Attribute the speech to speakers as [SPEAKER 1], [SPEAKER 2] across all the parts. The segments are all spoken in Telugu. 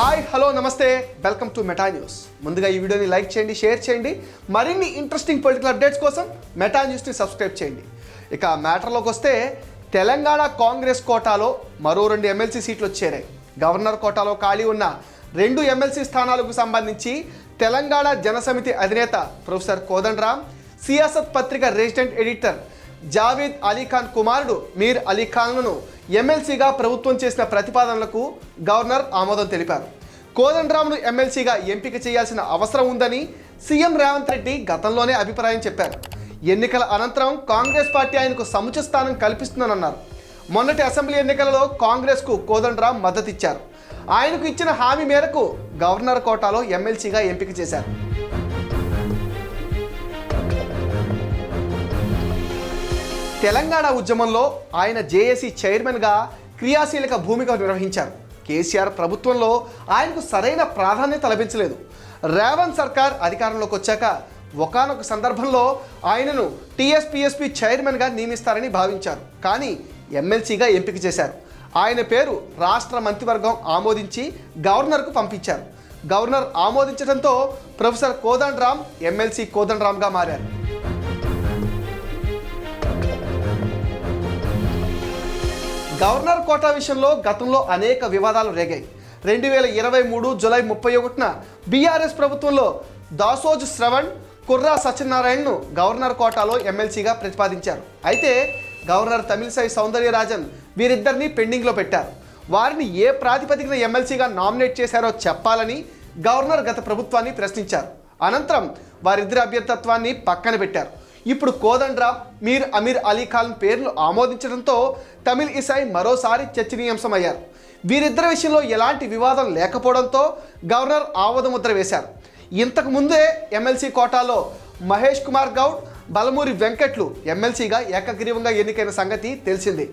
[SPEAKER 1] హాయ్ హలో నమస్తే. వెల్కమ్ టు మెటా న్యూస్ ముందుగా ఈ వీడియోని లైక్ చేయండి షేర్ చేయండి. మరిన్ని ఇంట్రెస్టింగ్ పొలిటికల్ అప్డేట్స్ కోసం మెటా న్యూస్ని సబ్స్క్రైబ్ చేయండి. ఇక మ్యాటర్లోకి వస్తే తెలంగాణ కాంగ్రెస్ కోటాలో మరో రెండు ఎమ్మెల్సీ సీట్లు వచ్చేరాయి. గవర్నర్ కోటాలో ఖాళీ ఉన్న రెండు ఎమ్మెల్సీ స్థానాలకు సంబంధించి తెలంగాణ జనసమితి అధినేత ప్రొఫెసర్ కోదండరామ్ సియాసత్ పత్రిక రెసిడెంట్ ఎడిటర్ జావేద్ అలీఖాన్ కుమారుడు మీర్ అలీఖాన్లను ఎమ్మెల్సీగా ప్రభుత్వం చేసిన ప్రతిపాదనలకు గవర్నర్ ఆమోదం తెలిపారు. కోదండరామ్ను ఎమ్మెల్సీగా ఎంపిక చేయాల్సిన అవసరం ఉందని సీఎం రేవంత్ రెడ్డి గతంలోనే అభిప్రాయం చెప్పారు. ఎన్నికల అనంతరం కాంగ్రెస్ పార్టీ ఆయనకు సముచిత స్థానం కల్పిస్తుందన్నారు మొన్నటి అసెంబ్లీ ఎన్నికలలో కాంగ్రెస్కు కోదండరామ్ మద్దతిచ్చారు. ఆయనకు ఇచ్చిన హామీ మేరకు గవర్నర్ కోటాలో ఎమ్మెల్సీగా ఎంపిక చేశారు. తెలంగాణ ఉద్యమంలో ఆయన జేఏసీ చైర్మన్గా క్రియాశీలక భూమిక నిర్వహించారు. కేసీఆర్ ప్రభుత్వంలో ఆయనకు సరైన ప్రాధాన్యత లభించలేదు. రేవంత్ సర్కార్ అధికారంలోకి వచ్చాక ఒకానొక సందర్భంలో ఆయనను టీఎస్పీఎస్పీ చైర్మన్గా నియమిస్తారని భావించారు. కానీ ఎమ్మెల్సీగా ఎంపిక చేశారు. ఆయన పేరు రాష్ట్ర మంత్రివర్గం ఆమోదించి గవర్నర్కు పంపించారు. గవర్నర్ ఆమోదించడంతో ప్రొఫెసర్ కోదండరామ్ ఎమ్మెల్సీ కోదండరామ్గా మారారు. గవర్నర్ కోటా విషయంలో గతంలో అనేక వివాదాలు రేగాయి. రెండు వేల ఇరవై మూడు జులై ముప్పై ఒకటిన బీఆర్ఎస్ ప్రభుత్వంలో దాసోజ్ శ్రవణ్ కుర్రా సత్యనారాయణను గవర్నర్ కోటాలో ఎమ్మెల్సీగా ప్రతిపాదించారు. అయితే గవర్నర్ తమిళసై సౌందర్యరాజన్ వీరిద్దరిని పెండింగ్లో పెట్టారు. వారిని ఏ ప్రాతిపదికన ఎమ్మెల్సీగా నామినేట్ చేశారో చెప్పాలని గవర్నర్ గత ప్రభుత్వాన్ని ప్రశ్నించారు. అనంతరం వారిద్దరి అభ్యర్థత్వాన్ని పక్కన పెట్టారు. ఇప్పుడు కోదండరామ్ మీర్ అమీర్ అలీ ఖాన్ పేర్లు ఆమోదించడంతో తమిళ్ ఇసాయి మరోసారి చర్చనీయాంశమయ్యారు. వీరిద్దరి విషయంలో ఎలాంటి వివాదం లేకపోవడంతో గవర్నర్ ఆమోదముద్ర వేశారు. ఇంతకు ముందే ఎమ్మెల్సీ కోటాలో మహేష్ కుమార్ గౌడ్ బలమూరి వెంకట్లు ఎమ్మెల్సీగా ఏకగ్రీవంగా ఎన్నికైన సంగతి తెలిసింది.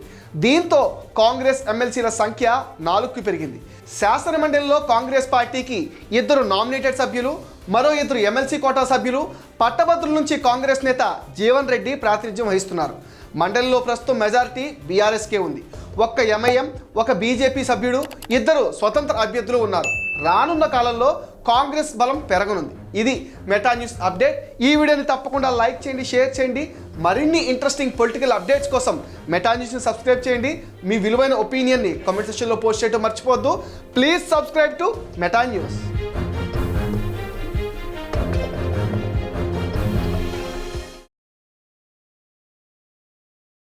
[SPEAKER 1] దీంతో కాంగ్రెస్ ఎమ్మెల్సీల సంఖ్య నాలుగుకి పెరిగింది. శాసనమండలిలో కాంగ్రెస్ పార్టీకి ఇద్దరు నామినేటెడ్ సభ్యులు మరో ఇద్దరు ఎమ్మెల్సీ కోటా సభ్యులు పట్టభద్రుల నుంచి కాంగ్రెస్ నేత జీవన్ రెడ్డి ప్రాతినిధ్యం వహిస్తున్నారు. మండలిలో ప్రస్తుతం మెజారిటీ బీఆర్ఎస్కే ఉంది. ఒక్క ఎంఐఎం ఒక బీజేపీ సభ్యుడు ఇద్దరు స్వతంత్ర అభ్యర్థులు ఉన్నారు. రానున్న కాలంలో కాంగ్రెస్ బలం పెరగనుంది. ఇది మెటా న్యూస్ అప్డేట్. ఈ వీడియోని తప్పకుండా లైక్ చేయండి షేర్ చేయండి. మరిన్ని ఇంట్రెస్టింగ్ పొలిటికల్ అప్డేట్స్ కోసం మెటా న్యూస్ని సబ్స్క్రైబ్ చేయండి. మీ విలువైన ఒపీనియన్ని కామెంట్ సెక్షన్లో పోస్ట్ చేయడం మర్చిపోవద్దు. Please subscribe to Meta News.